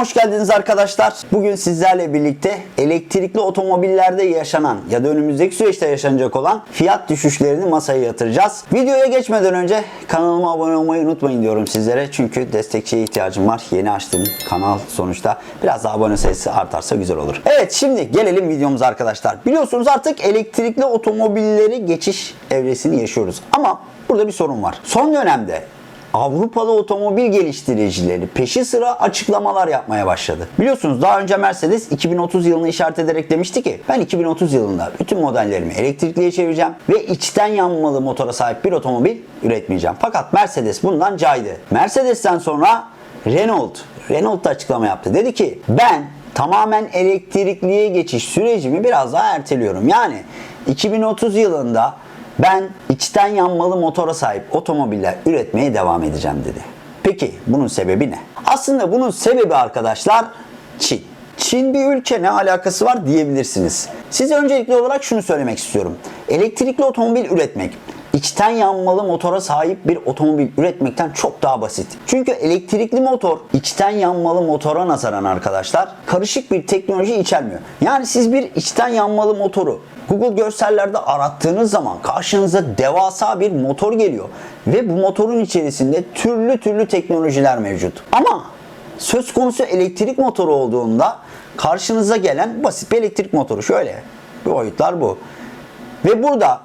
hoş geldiniz arkadaşlar. Bugün sizlerle birlikte elektrikli otomobillerde yaşanan ya da önümüzdeki süreçte yaşanacak olan fiyat düşüşlerini masaya yatıracağız. Videoya geçmeden önce kanalıma abone olmayı unutmayın diyorum sizlere. Çünkü destekçiye ihtiyacım var. Yeni açtığım kanal sonuçta biraz daha abone sayısı artarsa güzel olur. Evet şimdi gelelim videomuza arkadaşlar. Biliyorsunuz artık elektrikli otomobilleri geçiş evresini yaşıyoruz. Ama burada bir sorun var. Son dönemde Avrupalı otomobil geliştiricileri peşi sıra açıklamalar yapmaya başladı. Biliyorsunuz daha önce Mercedes 2030 yılını işaret ederek demişti ki ben 2030 yılında bütün modellerimi elektrikliye çevireceğim ve içten yanmalı motora sahip bir otomobil üretmeyeceğim. Fakat Mercedes bundan caydı. Mercedes'ten sonra Renault, Renault da açıklama yaptı. Dedi ki ben tamamen elektrikliye geçiş sürecimi biraz daha erteliyorum. Yani 2030 yılında ben içten yanmalı motora sahip otomobiller üretmeye devam edeceğim dedi. Peki bunun sebebi ne? Aslında bunun sebebi arkadaşlar Çin. Çin bir ülke ne alakası var diyebilirsiniz. Size öncelikli olarak şunu söylemek istiyorum. Elektrikli otomobil üretmek içten yanmalı motora sahip bir otomobil üretmekten çok daha basit. Çünkü elektrikli motor içten yanmalı motora nazaran arkadaşlar karışık bir teknoloji içermiyor. Yani siz bir içten yanmalı motoru Google görsellerde arattığınız zaman karşınıza devasa bir motor geliyor. Ve bu motorun içerisinde türlü türlü teknolojiler mevcut. Ama söz konusu elektrik motoru olduğunda karşınıza gelen basit bir elektrik motoru. Şöyle bir boyutlar bu. Ve burada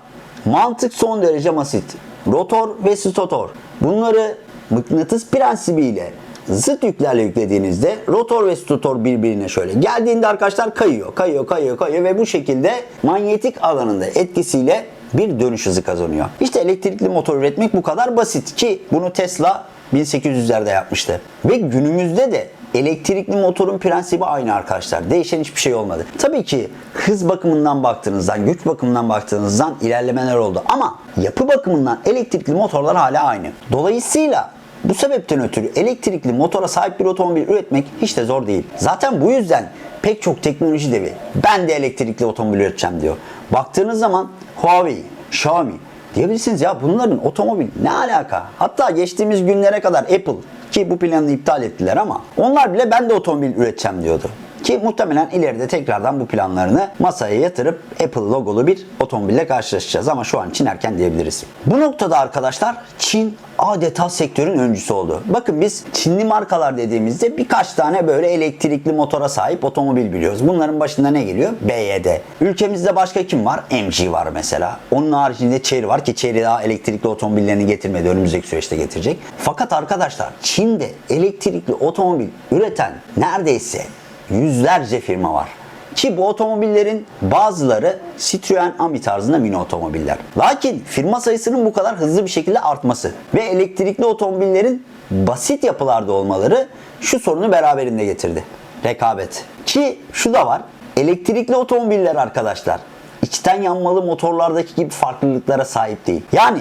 mantık son derece basit. Rotor ve stator. Bunları mıknatıs prensibiyle zıt yüklerle yüklediğinizde rotor ve stator birbirine şöyle geldiğinde arkadaşlar kayıyor, kayıyor, kayıyor, kayıyor ve bu şekilde manyetik alanında etkisiyle bir dönüş hızı kazanıyor. İşte elektrikli motor üretmek bu kadar basit ki bunu Tesla 1800'lerde yapmıştı. Ve günümüzde de elektrikli motorun prensibi aynı arkadaşlar. Değişen hiçbir şey olmadı. Tabii ki hız bakımından baktığınızdan, güç bakımından baktığınızdan ilerlemeler oldu. Ama yapı bakımından elektrikli motorlar hala aynı. Dolayısıyla bu sebepten ötürü elektrikli motora sahip bir otomobil üretmek hiç de zor değil. Zaten bu yüzden pek çok teknoloji devi ben de elektrikli otomobil üreteceğim diyor. Baktığınız zaman Huawei, Xiaomi diyebilirsiniz ya bunların otomobil ne alaka? Hatta geçtiğimiz günlere kadar Apple ki bu planını iptal ettiler ama onlar bile ben de otomobil üreteceğim diyordu. Ki muhtemelen ileride tekrardan bu planlarını masaya yatırıp Apple logolu bir otomobille karşılaşacağız ama şu an için erken diyebiliriz. Bu noktada arkadaşlar Çin adeta sektörün öncüsü oldu. Bakın biz Çinli markalar dediğimizde birkaç tane böyle elektrikli motora sahip otomobil biliyoruz. Bunların başında ne geliyor? BYD. Ülkemizde başka kim var? MG var mesela. Onun haricinde Chery var ki Chery daha elektrikli otomobillerini getirmedi. Önümüzdeki süreçte getirecek. Fakat arkadaşlar Çin'de elektrikli otomobil üreten neredeyse yüzlerce firma var. Ki bu otomobillerin bazıları Citroen Ami tarzında mini otomobiller. Lakin firma sayısının bu kadar hızlı bir şekilde artması ve elektrikli otomobillerin basit yapılarda olmaları şu sorunu beraberinde getirdi. Rekabet. Ki şu da var. Elektrikli otomobiller arkadaşlar içten yanmalı motorlardaki gibi farklılıklara sahip değil. Yani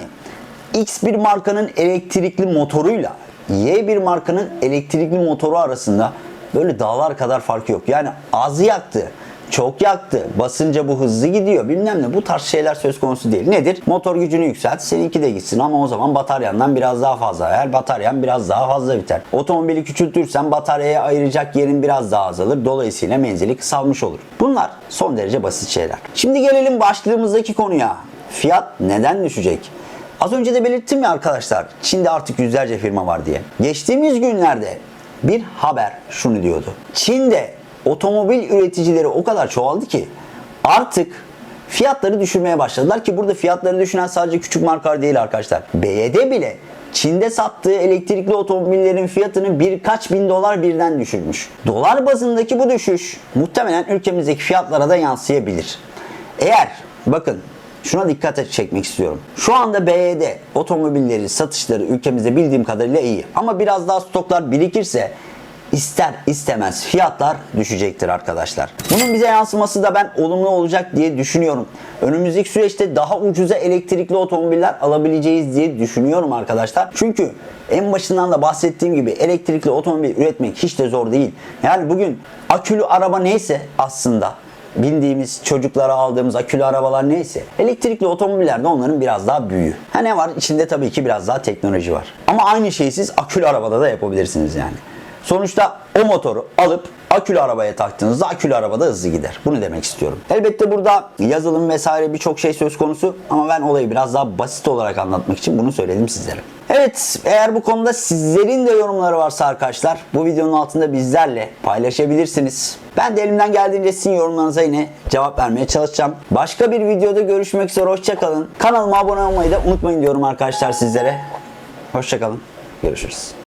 X bir markanın elektrikli motoruyla Y bir markanın elektrikli motoru arasında böyle dağlar kadar fark yok. Yani az yaktı, çok yaktı, basınca bu hızlı gidiyor bilmem ne bu tarz şeyler söz konusu değil. Nedir? Motor gücünü yükselt, seninki de gitsin ama o zaman bataryandan biraz daha fazla. Eğer bataryan biraz daha fazla biter. Otomobili küçültürsen bataryaya ayıracak yerin biraz daha azalır. Dolayısıyla menzili kısalmış olur. Bunlar son derece basit şeyler. Şimdi gelelim başlığımızdaki konuya. Fiyat neden düşecek? Az önce de belirttim ya arkadaşlar. Çin'de artık yüzlerce firma var diye. Geçtiğimiz günlerde bir haber şunu diyordu. Çin'de otomobil üreticileri o kadar çoğaldı ki artık fiyatları düşürmeye başladılar ki burada fiyatları düşüren sadece küçük markalar değil arkadaşlar. BYD bile Çin'de sattığı elektrikli otomobillerin fiyatını birkaç bin dolar birden düşürmüş. Dolar bazındaki bu düşüş muhtemelen ülkemizdeki fiyatlara da yansıyabilir. Eğer bakın şuna dikkat çekmek istiyorum. Şu anda BYD otomobilleri satışları ülkemizde bildiğim kadarıyla iyi. Ama biraz daha stoklar birikirse ister istemez fiyatlar düşecektir arkadaşlar. Bunun bize yansıması da ben olumlu olacak diye düşünüyorum. Önümüzdeki süreçte daha ucuza elektrikli otomobiller alabileceğiz diye düşünüyorum arkadaşlar. Çünkü en başından da bahsettiğim gibi elektrikli otomobil üretmek hiç de zor değil. Yani bugün akülü araba neyse aslında bindiğimiz çocuklara aldığımız akülü arabalar neyse elektrikli otomobiller de onların biraz daha büyüğü. Ha ne var? İçinde tabii ki biraz daha teknoloji var. Ama aynı şeyi siz akülü arabada da yapabilirsiniz yani. Sonuçta o motoru alıp akülü arabaya taktığınızda akülü arabada hızlı gider. Bunu demek istiyorum. Elbette burada yazılım vesaire birçok şey söz konusu ama ben olayı biraz daha basit olarak anlatmak için bunu söyledim sizlere. Evet eğer bu konuda sizlerin de yorumları varsa arkadaşlar bu videonun altında bizlerle paylaşabilirsiniz. Ben de elimden geldiğince sizin yorumlarınıza yine cevap vermeye çalışacağım. Başka bir videoda görüşmek üzere hoşçakalın. Kanalıma abone olmayı da unutmayın diyorum arkadaşlar sizlere. Hoşçakalın. Görüşürüz.